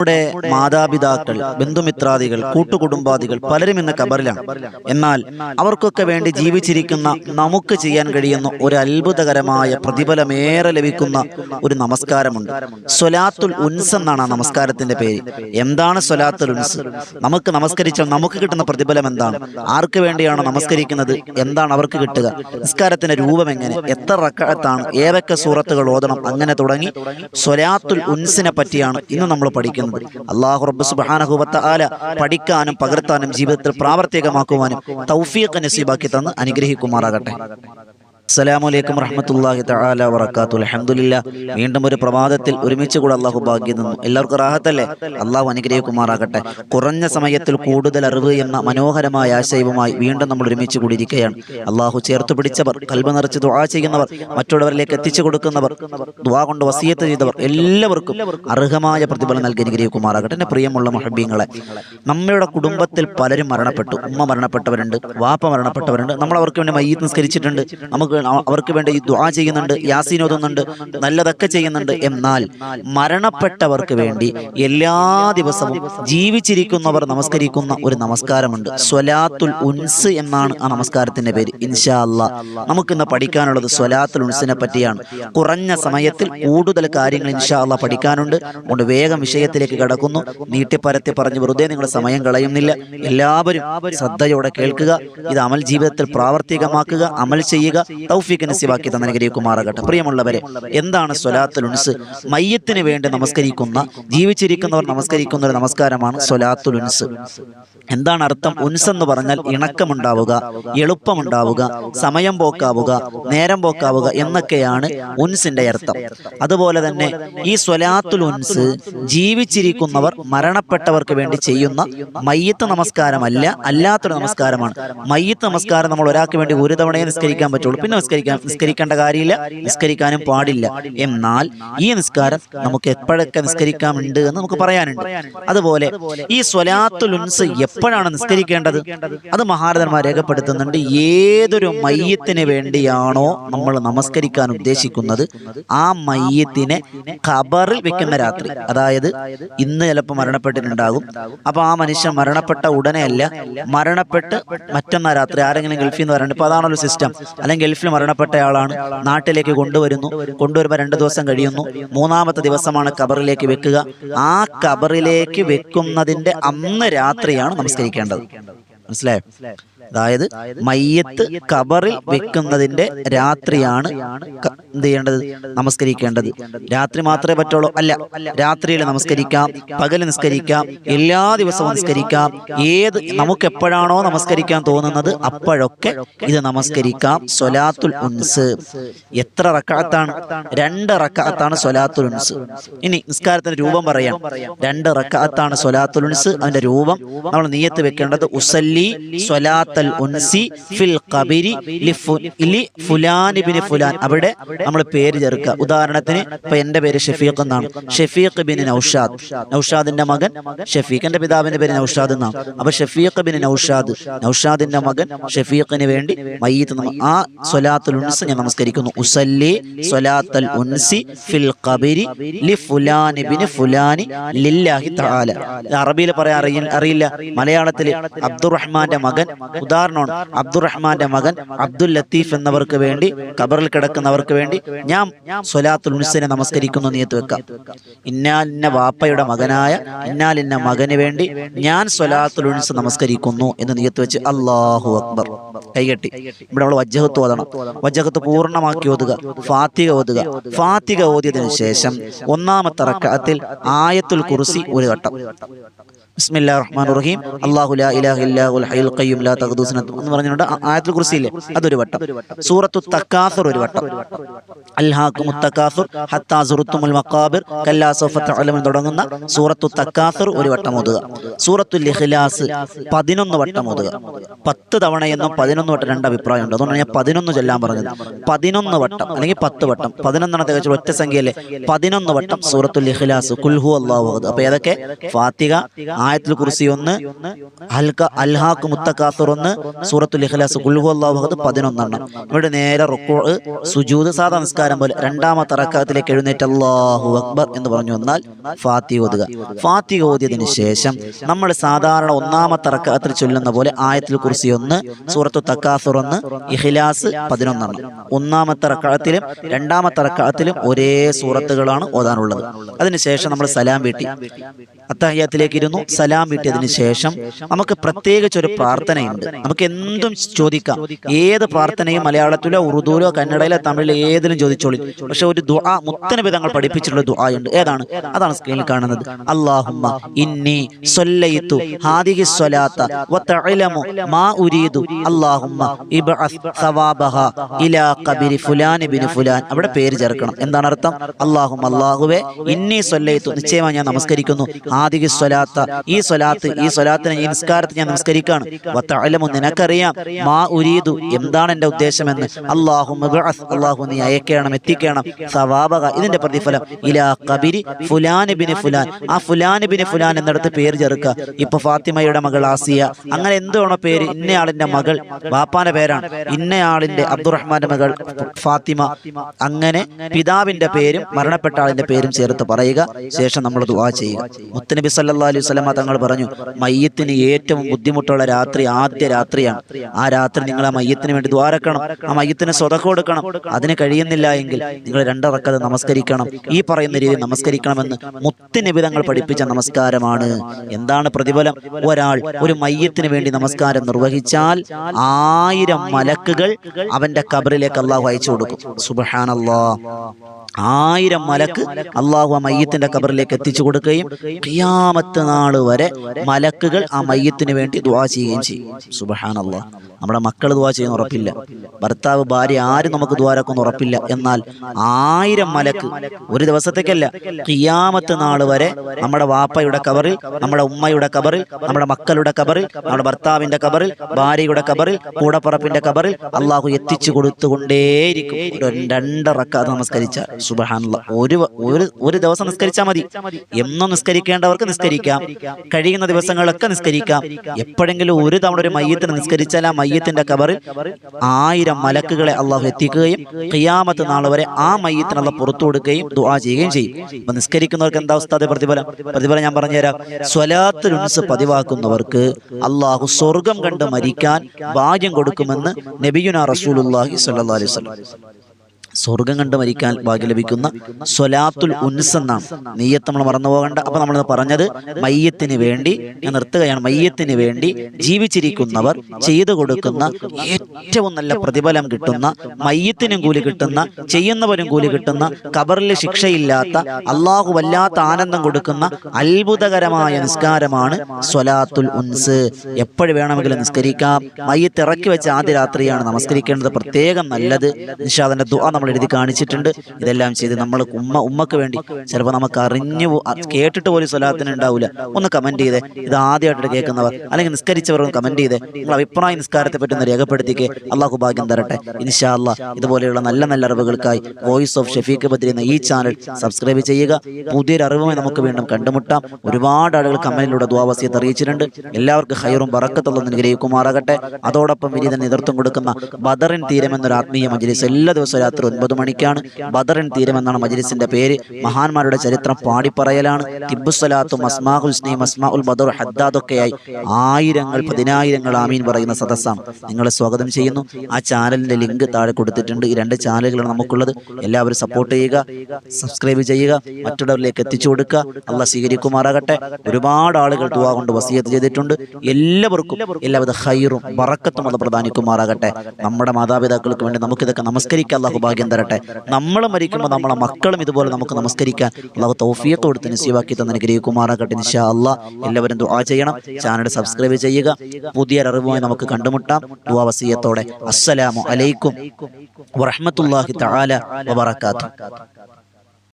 നമ്മുടെ മാതാപിതാക്കൾ ബന്ധുമിത്രാദികൾ കൂട്ടുകുടുംബാദികൾ പലരും ഇന്ന് കബറിലാണ് എന്നാൽ അവർക്കൊക്കെ വേണ്ടി ജീവിച്ചിരിക്കുന്ന നമുക്ക് ചെയ്യാൻ കഴിയുന്ന ഒരു അത്ഭുതകരമായ പ്രതിഫലമേറെ ലഭിക്കുന്ന ഒരു നമസ്കാരമുണ്ട്. സൊലാത്തുൽ ഉൻസ് എന്നാണ് ആ നമസ്കാരത്തിന്റെ പേര്. എന്താണ് സൊലാത്തുൽ ഉൻസ്? നമുക്ക് നമസ്കരിച്ചാൽ നമുക്ക് കിട്ടുന്ന പ്രതിഫലം എന്താണ്? ആർക്ക് വേണ്ടിയാണ് നമസ്കരിക്കുന്നത്? എന്താണ് അവർക്ക് കിട്ടുക? നിസ്കാരത്തിന്റെ രൂപം എങ്ങനെ? എത്ര റക്കഴത്താണ് ഏതൊക്കെ സൂറത്തുകൾ ഓതണം? അങ്ങനെ തുടങ്ങി. സൊലാത്തുൽ ഉൻസിനെ പറ്റിയാണ് ഇന്ന് നമ്മൾ പഠിക്കുന്നത്. അള്ളാഹു റബ്ബ് സുബ്ഹാനഹു ആല പഠിക്കാനും പകർത്താനും ജീവിതത്തിൽ പ്രാവർത്തികമാക്കുവാനും തൗഫീഖ് നസീബാക്കി തന്ന് അനുഗ്രഹിക്കുമാറാകട്ടെ. അസ്സലാമു അലൈക്കും റഹ്മത്തുള്ളാഹി തആല വറക്കാത്തു അൽഹംദുലില്ലാ. വീണ്ടും ഒരു പ്രഭാതത്തിൽ ഒരുമിച്ച് കൂടെ അള്ളാഹു ഭാഗ്യം നിന്നു എല്ലാവർക്കും റാഹത്തല്ലേ? അള്ളാഹു അനുഗ്രഹിക്കുമാറാകട്ടെ. കുറഞ്ഞ സമയത്തിൽ കൂടുതൽ അറിവ് എന്ന മനോഹരമായ ആശയവുമായി വീണ്ടും നമ്മൾ ഒരുമിച്ച് കൂടിയിരിക്കുകയാണ്. അള്ളാഹു ചേർത്ത് പിടിച്ചവർ കൽവ് നിറച്ച് ദുആ ചെയ്യുന്നവർ മറ്റുള്ളവരിലേക്ക് എത്തിച്ചു കൊടുക്കുന്നവർ ദുആ കൊണ്ട് വസിയത്ത് ചെയ്തവർ എല്ലാവർക്കും അർഹമായ പ്രതിഫലം നൽകി അനുഗ്രഹിക്കുമാറാകട്ടെ. എന്റെ പ്രിയമുള്ള മഹബീങ്ങളെ നമ്മുടെ കുടുംബത്തിൽ പലരും മരണപ്പെട്ടു. ഉമ്മ മരണപ്പെട്ടവരുണ്ട് വാപ്പ മരണപ്പെട്ടവരുണ്ട്. നമ്മൾ അവർക്ക് വേണ്ടി മയ്യത്ത് നിസ്കരിച്ചിട്ടുണ്ട്. നമുക്ക് അവർക്ക് വേണ്ടി ദുആ ചെയ്യുന്നുണ്ട് യാസീൻ ഓതുന്നുണ്ട് നല്ലതൊക്കെ ചെയ്യുന്നുണ്ട്. എന്നാൽ മരണപ്പെട്ടവർക്ക് വേണ്ടി എല്ലാ ദിവസവും ജീവിച്ചിരിക്കുന്നവർ നമസ്കരിക്കുന്ന ഒരു നമസ്കാരമുണ്ട്. സ്വലാത്തുൽ ഉൻസ് എന്നാണ് ആ നമസ്കാരത്തിന്റെ പേര്. ഇൻഷാ അല്ല നമുക്കിന്ന് പഠിക്കാനുള്ളത് സ്വലാത്തുൽ ഉൻസിനെ പറ്റിയാണ്. കുറഞ്ഞ സമയത്തിൽ കൂടുതൽ കാര്യങ്ങൾ ഇൻഷാ അല്ല പഠിക്കാനുണ്ട്. അതുകൊണ്ട് വേഗം വിഷയത്തിലേക്ക് കടക്കുന്നു. നീട്ടിപ്പരത്തി പറഞ്ഞ് വെറുതെ നിങ്ങൾ സമയം കളയുന്നില്ല. എല്ലാവരും ശ്രദ്ധയോടെ കേൾക്കുക. ഇത് അമൽ ജീവിതത്തിൽ പ്രാവർത്തികമാക്കുക അമൽ ചെയ്യുക. തൗഫീഖ് നസീബാക്കി തന്നനുഗ്രഹിക്കുമാറാകട്ടെ പ്രിയമുള്ളവരെ എന്താണ് സ്വലാത്തുൽ ഉൻസ്? മയ്യത്തിന് വേണ്ടി നമസ്കരിക്കുന്ന ജീവിച്ചിരിക്കുന്നവർ നമസ്കരിക്കുന്ന ഒരു നമസ്കാരമാണ് സ്വലാത്തുൽ ഉൻസ്. എന്താണ് അർത്ഥം? ഉൻസ് എന്ന് പറഞ്ഞാൽ ഇണക്കമുണ്ടാവുക എളുപ്പമുണ്ടാവുക സമയം പോക്കാവുക നേരം പോക്കാവുക എന്നൊക്കെയാണ് ഉൻസിന്റെ അർത്ഥം. അതുപോലെ തന്നെ ഈ സ്വലാത്തുൽ ഉൻസ് ജീവിച്ചിരിക്കുന്നവർ മരണപ്പെട്ടവർക്ക് വേണ്ടി ചെയ്യുന്ന മയ്യത്ത് നമസ്കാരമല്ല അല്ലാത്തൊരു നമസ്കാരമാണ്. മയ്യത്ത് നമസ്കാരം നമ്മൾ ഒരാൾക്ക് വേണ്ടി ഒരു തവണയെ നിസ്കരിക്കാൻ പറ്റുള്ളൂ. പിന്നെ നിസ്കരിക്കാൻ നിസ്കരിക്കേണ്ട കാര്യമില്ല. നിസ്കരിക്കാനും പാടില്ല. എന്നാൽ ഈ നിസ്കാരം നമുക്ക് എപ്പോഴൊക്കെ നിസ്കരിക്കാമുണ്ട് എന്ന് നമുക്ക് പറയാനുണ്ട്. അതുപോലെ ഈ സ്വലാത്തുൽ ഉൻസ് എപ്പോഴാണ് നിസ്കരിക്കേണ്ടത്? അത് മഹാരഥന്മാർ രേഖപ്പെടുത്തുന്നുണ്ട്. ഏതൊരു മയ്യത്തിന് വേണ്ടിയാണോ നമ്മൾ നമസ്കരിക്കാൻ ഉദ്ദേശിക്കുന്നത്? ആ മയ്യത്തിനെ ഖബറിൽ വെക്കുന്ന രാത്രി. അതായത് ഇന്ന് ചിലപ്പോൾ മരണപ്പെട്ടിട്ടുണ്ടാകും. അപ്പൊ ആ മനുഷ്യൻ മരണപ്പെട്ട ഉടനെയല്ല മരണപ്പെട്ട് മറ്റന്നാ രാത്രി. ആരെങ്കിലും ഗൾഫിൽ നിന്ന് വരണ്ട് ഇപ്പൊ അതാണല്ലോ സിസ്റ്റം അല്ലെങ്കിൽ ഗൾഫിൽ മരണപ്പെട്ടയാളാണ് നാട്ടിലേക്ക് കൊണ്ടുവരുന്നു. കൊണ്ടുവരുമ്പോൾ രണ്ട് ദിവസം കഴിയുന്നു. മൂന്നാമത്തെ ദിവസമാണ് കബറിലേക്ക് വെക്കുക. ആ കബറിലേക്ക് വെക്കുന്നതിന്റെ അന്ന് രാത്രിയാണ് നമസ്കരിക്കേണ്ടത്. മനസ്സിലായോ? അതായത് മയ്യത്ത് കബറിൽ വെക്കുന്നതിന്റെ രാത്രിയാണ് എന്ത് ചെയ്യേണ്ടത്? നമസ്കരിക്കേണ്ടത്. രാത്രി മാത്രമേ പറ്റുള്ളൂ. അല്ല രാത്രിയിൽ നമസ്കരിക്കാം പകൽ നിസ്കരിക്കാം എല്ലാ ദിവസവും നിസ്കരിക്കാം ഏത് നമുക്ക് എപ്പോഴാണോ നമസ്കരിക്കാൻ തോന്നുന്നത് അപ്പോഴൊക്കെ ഇത് നമസ്കരിക്കാം. സൊലാത്തുൽ ഉൻസ്. എത്ര റക്കാത്താണ്? രണ്ട് റക്കാത്താണ് സൊലാത്തുൽ ഉൻസ്. ഇനി നിസ്കാരത്തിന്റെ രൂപം പറയാം. രണ്ട് റക്കാത്താണ് സൊലാത്തുൽ ഉൻസ്. അതിന്റെ രൂപം നമ്മൾ നീയത്ത് വെക്കേണ്ടത് ഉസല്ലി സ്വലാത്തൽ ഉൻസി ഫിൽ ഖബരി ലി ഫുലാൻ ബിൻ ഫുലാൻ. അവിടെ നമ്മൾ പേര് ചേർക്കുക. ഉദാഹരണത്തിന് ഇപ്പൊ എന്റെ പേര് ഷെഫീഖ് എന്നാണ്. ഷെഫീഖ് ബിൻ നൌഷാദ്. നൌഷാദിന്റെ മകൻ ഷെഫീഖ്. എന്റെ പിതാവിന്റെ പേര് നൌഷാദ് എന്നാണ്. അപ്പൊ ഷെഫീഖ് ബിൻ നൌഷാദ് നൌഷാദിന്റെ മകൻ ഷെഫീഖിന് വേണ്ടി മയ്യത്ത് ആ സ്വലാത്തുൽ ഉൻസ് ഞാൻ നമസ്കരിക്കുന്നു. ഉസല്ലി സ്വലാത്തൽ ഉൻസി ഫിൽ ഖബരി ലി ഫുലാൻ ബിൻ ഫുലാനി ലില്ലാഹി തആല. അറബിയിൽ പറയാൻ അറിയ അറിയില്ല. മലയാളത്തിൽ അബ്ദുറഹ്മാന്റെ മകൻ ഉദാഹരണമാണ് അബ്ദുറഹ്മാന്റെ മകൻ അബ്ദുൽ ലത്തീഫ് എന്നവർക്ക് വേണ്ടി കബറിൽ കിടക്കുന്നവർക്ക് വേണ്ടി ഞാൻ സൊലാത്തുൽ ഉൻസിനെ നമസ്കരിക്കുന്നു നീയത്ത് വെക്കാം. ഇന്നാലിന്ന വാപ്പയുടെ മകനായ ഇന്നാലിന്ന മകന് വേണ്ടി ഞാൻ സൊലാത്തുൽ ഉൻസ് നമസ്കരിക്കുന്നു എന്ന് നീയത്ത് വെച്ച് അള്ളാഹു അക്ബർ. കൈകെട്ടി. ഇവിടെ നമ്മൾ വജ്ജഹത്ത് ഓതണം. വജ്ജഹത്ത് പൂർണമാക്കി ഓതുക. ഫാത്തിക ഓതുക. ഫാത്തിക ഓതിയതിനു ശേഷം ഒന്നാമത്തെ റക്കത്തിൽ ആയത്തുൽ കുറിസി ഒരു ഘട്ടം. ബിസ്മില്ലാ റഹ്മാൻ റഹീം. അല്ലാഹു ലാ ഇലാഹ ഇല്ലാ ഹുൽ ഹയ്യുൽ ഖയ്യൂം. ലാ തഖ്ദു സിനത്തും എന്ന് പറഞ്ഞുകൊണ്ട് ആയത്തുൽ കുർസി അതൊരു വട്ടം. സൂറത്തു തക്കാസുർ ഒരു വട്ടം. അൽഹാഖുമു തക്കാസുർ ഹത്താ സുറുത്തുമുൽ മഖാബിർ കല്ലാ സൗഫ തഅലമുൻ തുടങ്ങുന്ന സൂറത്തു തക്കാസുർ ഒരു വട്ടം ഓതുക. സൂറത്തുൽ ഇഖ്ലാസ് പതിനൊന്ന് വട്ടം ഓതുക. പത്ത് തവണ എന്നും പതിനൊന്ന് വട്ടം രണ്ട് അഭിപ്രായമുണ്ട്. അതുകൊണ്ടാണ് ഞാൻ പതിനൊന്ന് ചൊല്ലാൻ പറഞ്ഞത്. പതിനൊന്ന് വട്ടം അല്ലെങ്കിൽ പത്ത് വട്ടം. പതിനൊന്നെണ്ണം തികച്ചു ഒറ്റ സംഖ്യയിലെ പതിനൊന്ന് വട്ടം സൂറത്തുൽ ഇഖ്ലാസ് കുൽഹു അള്ളാഹു അപ്പൊ ഏതൊക്കെ? ഫാത്തിക ആയത്തുൽ കുർസി ഒന്ന് അൽക അൽഹാഖ് മുത്തക്കാസുർ ഒന്ന് സൂറത്തുൽ ഇഖ്ലാസ് കുൽഹു അള്ളാഹുഹദ് പതിനൊന്നെണ്ണം. ഇവിടെ നേരെ റുക്കോ സുജൂദ് സാധാ നമസ്കാരം പോലെ രണ്ടാമത്തെ റക്കാത്തിലേക്ക് എഴുന്നേറ്റ് അള്ളാഹു അക്ബർ എന്ന് പറഞ്ഞു വന്നാൽ ഫാത്തി ഓതുക. ഫാത്തി ഓതിയതിനു ശേഷം നമ്മൾ സാധാരണ ഒന്നാമത്തെ റക്കാത്തിൽ ചൊല്ലുന്ന പോലെ ആയത്തിൽ കുറിച്ച് ഒന്ന് സൂറത്തു തക്കാസുർ ഒന്ന് ഇഖ്ലാസ് പതിനൊന്നെണ്ണം. ഒന്നാമത്തെ റക്കാത്തിലും രണ്ടാമത്തെ റക്കാത്തിലും ഒരേ സൂറത്തുകളാണ് ഓതാനുള്ളത്. അതിനുശേഷം നമ്മൾ സലാം വീട്ടി. അത്തഹ്യാത്തിലേക്ക് ഇരുന്നു സലാം വീട്ടിയതിനു ശേഷം നമുക്ക് പ്രത്യേകിച്ച് ഒരു പ്രാർത്ഥനയുണ്ട്. നമുക്ക് എന്തും ചോദിക്കാം. ഏത് പ്രാർത്ഥനയും മലയാളത്തിലോ ഉറുദുവിലോ കന്നഡയിലോ തമിഴിലോ ഏതിലും ചോദിച്ചോളി. പക്ഷെ ഒരു ദുആ മുത്തനബി തങ്ങൾ പഠിപ്പിച്ചിട്ടുള്ള ദുആയുണ്ട്. ഉണ്ട് ഏതാണ്? അതാണ് സ്ക്രീനിൽ കാണുന്നത്. അല്ലാഹുമ്മ ഇന്നി സൊല്ലയിത്തു. ഹാദിഹി സ്വലാത്ത. വതഅലമു മാ ഉരീദു. അല്ലാഹുമ്മ ഇബ്അസ് സവാബഹ ഇലാ ഖബരി ഫുലാൻ ഇബ്നു ഫുലാൻ. അവിടെ പേര് ചേർക്കണം. എന്താണ് അർത്ഥം? അല്ലാഹുമ്മ അല്ലാഹുവേ ഇന്നി സൊല്ലയിത്തു. നിശ്ചയമായി ഞാൻ നമസ്കരിക്കുന്നു. ഹാദിഹി സ്വലാത്ത ഈ സ്വലാത്ത് ഈ സ്വലാത്തിനെ ഈ നിസ്കാരത്തെ ഞാൻ നമസ്കരിക്കാണ് നിനക്കറിയാം. മാ ഉരീദു എന്താണ് എന്റെ ഉദ്ദേശമെന്ന്? അള്ളാഹു അള്ളാഹു നീ അയക്കണം എത്തിക്കണം. സവാബക ഇതിന്റെ പ്രതിഫലം ഇലാ കബിരി ഫുലാൻ ഇബ്നു ഫുലാൻ. ആ ഫുലാൻ. ഇബ്നു ഫുലാൻ എന്നിടത്ത് പേര് ചേർക്കുക. ഇപ്പൊ ഫാത്തിമയുടെ മകൾ ആസിയ. അങ്ങനെ എന്താണോ പേര്? ഇന്നയാളിന്റെ മകൾ. ബാപ്പാന്റെ പേരാണ്. ഇന്നയാളിന്റെ അബ്ദുറഹ്മാന്റെ മകൾ ഫാത്തിമ. അങ്ങനെ പിതാവിന്റെ പേരും മരണപ്പെട്ട ആളിന്റെ പേരും ചേർത്ത് പറയുക. ശേഷം നമ്മൾ ദുവാ ചെയ്യുക. മുത്തനബി സല്ലാ അലൈഹി വസല്ലമ തങ്ങൾ പറഞ്ഞു മയ്യത്തിന് ഏറ്റവും ബുദ്ധിമുട്ടുള്ള രാത്രി ആദ്യ രാത്രിയാണ്. ആ രാത്രി നിങ്ങൾ ആ മയ്യത്തിന് വേണ്ടി ദ്വാരക്കണം ആ മയ്യത്തിന് സ്വതക്ക കൊടുക്കണം. അതിന് കഴിയുന്നില്ല എങ്കിൽ നിങ്ങൾ രണ്ടറക്കത് നമസ്കരിക്കണം. ഈ പറയുന്ന രീതിയിൽ നമസ്കരിക്കണമെന്ന് മുത്തുനബി തങ്ങൾ പഠിപ്പിച്ച നമസ്കാരമാണ്. എന്താണ് പ്രതിഫലം? ഒരാൾ ഒരു മയ്യത്തിന് വേണ്ടി നമസ്കാരം നിർവഹിച്ചാൽ ആയിരം മലക്കുകൾ അവന്റെ കബറിലേക്ക് അള്ളാഹു അയച്ചു കൊടുക്കും. സുബഹാനല്ലാ. ആയിരം മലക്ക് അള്ളാഹു ആ മയ്യത്തിന്റെ കബറിലേക്ക് എത്തിച്ചു കൊടുക്കുകയും കിയാമത്ത് നാൾ വരെ മലക്കുകൾ ആ മയ്യത്തിന് വേണ്ടി ദുആ ചെയ്യുകയും ചെയ്യും. സുബഹാൻ അള്ളാഹ് നമ്മുടെ മക്കൾ ദുആ ചെയ്യുന്ന ഉറപ്പില്ല. ഭർത്താവ് ഭാര്യ ആരും നമുക്ക് ദ്വാരക്കൊന്നും ഉറപ്പില്ല. എന്നാൽ ആയിരം മലക്ക് ഒരു ദിവസത്തേക്കല്ല കിയാമത്ത് നാൾ വരെ നമ്മുടെ വാപ്പയുടെ കബറിൽ നമ്മുടെ ഉമ്മയുടെ കബറിൽ നമ്മുടെ മക്കളുടെ കബറിൽ നമ്മുടെ ഭർത്താവിന്റെ കബറിൽ ഭാര്യയുടെ കബറിൽ കൂടപ്പറപ്പിന്റെ കബറിൽ അള്ളാഹു എത്തിച്ചു കൊടുത്തുകൊണ്ടേയിരിക്കും. രണ്ടറക്കാതെ നമസ്കരിച്ചാൽ. സുബഹാനുള്ള ഒരു ഒരു ദിവസം നിസ്കരിച്ചാൽ മതി. എന്നും നിസ്കരിക്കേണ്ടവർക്ക് നിസ്കരിക്കാം. കഴിയുന്ന ദിവസങ്ങളൊക്കെ നിസ്കരിക്കാം. എപ്പോഴെങ്കിലും ഒരു തവണ ഒരു മയ്യത്തിന് നിസ്കരിച്ചാൽ ആ മയ്യത്തിന്റെ കബറിൽ ആയിരം മലക്കുകളെ അള്ളാഹു എത്തിക്കുകയും ഖിയാമത്ത് നാൾ വരെ ആ മയ്യത്തിന് പുറത്തു കൊടുക്കുകയും ദുആ ചെയ്യുകയും ചെയ്യും. അപ്പൊ നിസ്കരിക്കുന്നവർക്ക് എന്താ അവസ്ഥ പ്രതിഫലം? പ്രതിഫലം ഞാൻ പറഞ്ഞുതരാം. സ്വലാത്ത് ഉൻസ് പതിവാക്കുന്നവർക്ക് അള്ളാഹു സ്വർഗം കണ്ട് മരിക്കാൻ ഭാഗ്യം കൊടുക്കുമെന്ന് നബിയുന റസൂലുള്ളാഹി സ്വല്ലല്ലാഹു അലൈഹി വസല്ലം. സ്വർഗം കണ്ട് മരിക്കാൻ ഭാഗ്യം ലഭിക്കുന്ന സ്വലാത്തുൽ ഉൻസ് എന്നാണ്. നെയ്യത്ത് നമ്മൾ മറന്നു പോകണ്ട. അപ്പൊ നമ്മൾ പറഞ്ഞത് മയ്യത്തിന് വേണ്ടി ഞാൻ നിർത്തുകയാണ്. മയ്യത്തിന് വേണ്ടി ജീവിച്ചിരിക്കുന്നവർ ചെയ്തു കൊടുക്കുന്ന ഏറ്റവും നല്ല പ്രതിഫലം കിട്ടുന്ന മയ്യത്തിനും കൂലി കിട്ടുന്ന ചെയ്യുന്നവരും കൂലി കിട്ടുന്ന കബറിൽ ശിക്ഷയില്ലാത്ത അള്ളാഹു വല്ലാത്ത ആനന്ദം കൊടുക്കുന്ന അത്ഭുതകരമായ നിസ്കാരമാണ് സ്വലാത്തുൽ ഉൻസ്. എപ്പോഴും വേണമെങ്കിലും നിസ്കരിക്കാം. മയ്യത്ത് ഇറക്കി വെച്ച ആദ്യ രാത്രിയാണ് നമസ്കരിക്കേണ്ടത്. പ്രത്യേകം നല്ലത്. നിഷാദന്റെ ദുആ നമ്മൾ എഴുതി കാണിച്ചിട്ടുണ്ട്. ഇതെല്ലാം ചെയ്ത് നമ്മൾ ഉമ്മ ഉമ്മക്ക് വേണ്ടി ചിലപ്പോൾ നമുക്ക് അറിഞ്ഞു കേട്ടിട്ട് പോലും സ്വലാത്തിന് ഉണ്ടാവില്ല ഒന്ന് കമന്റ് ചെയ്തേ. ഇത് ആദ്യമായിട്ട് കേൾക്കുന്നവർ അല്ലെങ്കിൽ നിസ്കരിച്ചവർ ഒന്ന് കമന്റ് ചെയ്തേ. നിങ്ങൾ അഭിപ്രായ നിസ്കാരത്തെ പറ്റി ഒന്ന് രേഖപ്പെടുത്തിക്കേ. അള്ളാഹു ഭാഗ്യം തരട്ടെ. ഇൻഷാ അല്ലാ ഇതുപോലെയുള്ള നല്ല നല്ല അറിവുകൾക്കായി വോയിസ് ഓഫ് ഷെഫീഖ് ബദ്രി എന്ന ഈ ചാനൽ സബ്സ്ക്രൈബ് ചെയ്യുക. പുതിയൊരു അറിവുമായി നമുക്ക് വീണ്ടും കണ്ടുമുട്ടാം. ഒരുപാട് ആളുകൾ കമന്റിലൂടെ ദ്വാവസ്യത്ത് അറിയിച്ചിട്ടുണ്ട്. എല്ലാവർക്കും ഹൈറും പറക്കത്തുള്ള നിഗ്രഹിക്കുമാറാകട്ടെ അതോടൊപ്പം വിനീത നേതൃത്വം കൊടുക്കുന്ന ബദറിൻ തീരം എന്നൊരു ആത്മീയ മജ്ലിസ് എല്ലാ ദിവസവും രാത്രി ഒൻപത് മണിക്കാണ് ബദറിൻ തീരം എന്നാണ് മജ്ലിസിന്റെ പേര്. മഹാന്മാരുടെ ചരിത്രം പാടിപ്പറയലാണ്. തിബുസലാത്തും അസ്മാ ഹുസ്നയും അസ്മാ ഉൽ ബദർ ഹദ്ദാദൊക്കെയായി ആയിരങ്ങൾ പതിനായിരങ്ങൾ ആമീൻ പറയുന്ന സദസ്സാണ് നിങ്ങളെ സ്വാഗതം ചെയ്യുന്നു. ആ ചാനലിന്റെ ലിങ്ക് താഴെ കൊടുത്തിട്ടുണ്ട്. ഈ രണ്ട് ചാനലുകളാണ് നമുക്കുള്ളത്. എല്ലാവരും സപ്പോർട്ട് ചെയ്യുക സബ്സ്ക്രൈബ് ചെയ്യുക മറ്റുള്ളവരിലേക്ക് എത്തിച്ചു കൊടുക്കുക. അള്ള സ്വീകരിക്കുമാറാകട്ടെ. ഒരുപാട് ആളുകൾ ദുവാ കൊണ്ട് വസീയത്ത് ചെയ്തിട്ടുണ്ട്. എല്ലാവർക്കും എല്ലാവിധ ഹൈറും വറക്കത്തും അത് പ്രധാനിക്കുമാറാകട്ടെ നമ്മുടെ മാതാപിതാക്കൾക്ക് വേണ്ടി നമുക്കിതൊക്കെ നമസ്കരിക്കാം. അള്ളാഹു ഭാഗ്യം തരട്ടെ. നമ്മൾ മരിക്കുമ്പോൾ നമ്മളെ മക്കളും ഇതുപോലെ നമുക്ക് നമസ്കരിക്കാൻ അള്ളാഹു തൗഫിയത്ത് കൊടുത്ത് നസീവാക്കി തന്നെ അനുഗ്രഹിക്കുമാറാകട്ടെ നിശാ അള്ളാഹ് എല്ലാവരും ദുആ ചെയ്യണം. ചാനൽ സബ്സ്ക്രൈബ് ചെയ്യുക. പുതിയ അറിവുമായി നമുക്ക് കണ്ടുമുട്ടാം. ദുആ വസീയത്തോടെ. അസ്സലാമു അലൈക്കും വറഹ്മത്തുള്ളാഹി തആല വബറകാതുഹു.